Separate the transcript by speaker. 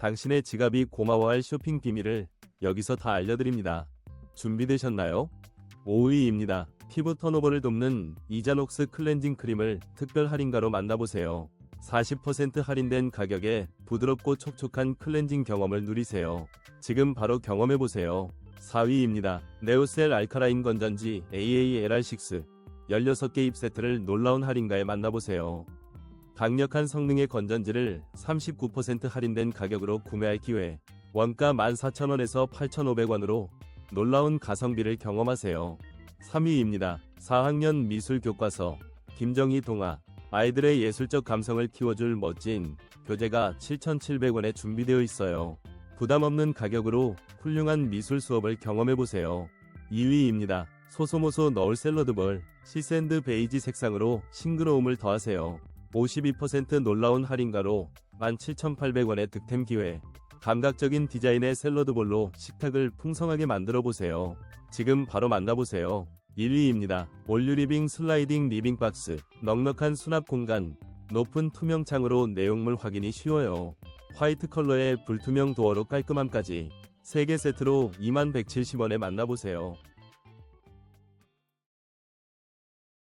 Speaker 1: 당신의 지갑이 고마워할 쇼핑 비밀을 여기서 다 알려드립니다. 준비되셨나요? 5위입니다. 피부 턴오버를 돕는 이자녹스 클렌징 크림을 특별 할인가로 만나보세요. 40% 할인된 가격에 부드럽고 촉촉한 클렌징 경험을 누리세요. 지금 바로 경험해보세요. 4위입니다. 네오셀 알카라인 건전지 AALR6 16개 입 세트를 놀라운 할인가에 만나보세요. 강력한 성능의 건전지를 39% 할인된 가격으로 구매할 기회. 원가 14,000원에서 8,500원으로 놀라운 가성비를 경험하세요. 3위입니다. 4학년 미술 교과서 김정희 동화 아이들의 예술적 감성을 키워줄 멋진 교재가 7,700원에 준비되어 있어요. 부담 없는 가격으로 훌륭한 미술 수업을 경험해보세요. 2위입니다. 소소모소 너울 샐러드볼 시샌드 베이지 색상으로 싱그러움을 더하세요. 52% 놀라운 할인가로 17,800원의 득템 기회. 감각적인 디자인의 샐러드볼로 식탁을 풍성하게 만들어 보세요. 지금 바로 만나보세요. 1위입니다. 올유리빙 슬라이딩 리빙 박스. 넉넉한 수납 공간. 높은 투명 창으로 내용물 확인이 쉬워요. 화이트 컬러의 불투명 도어로 깔끔함까지 3개 세트로 2170원에 만나보세요.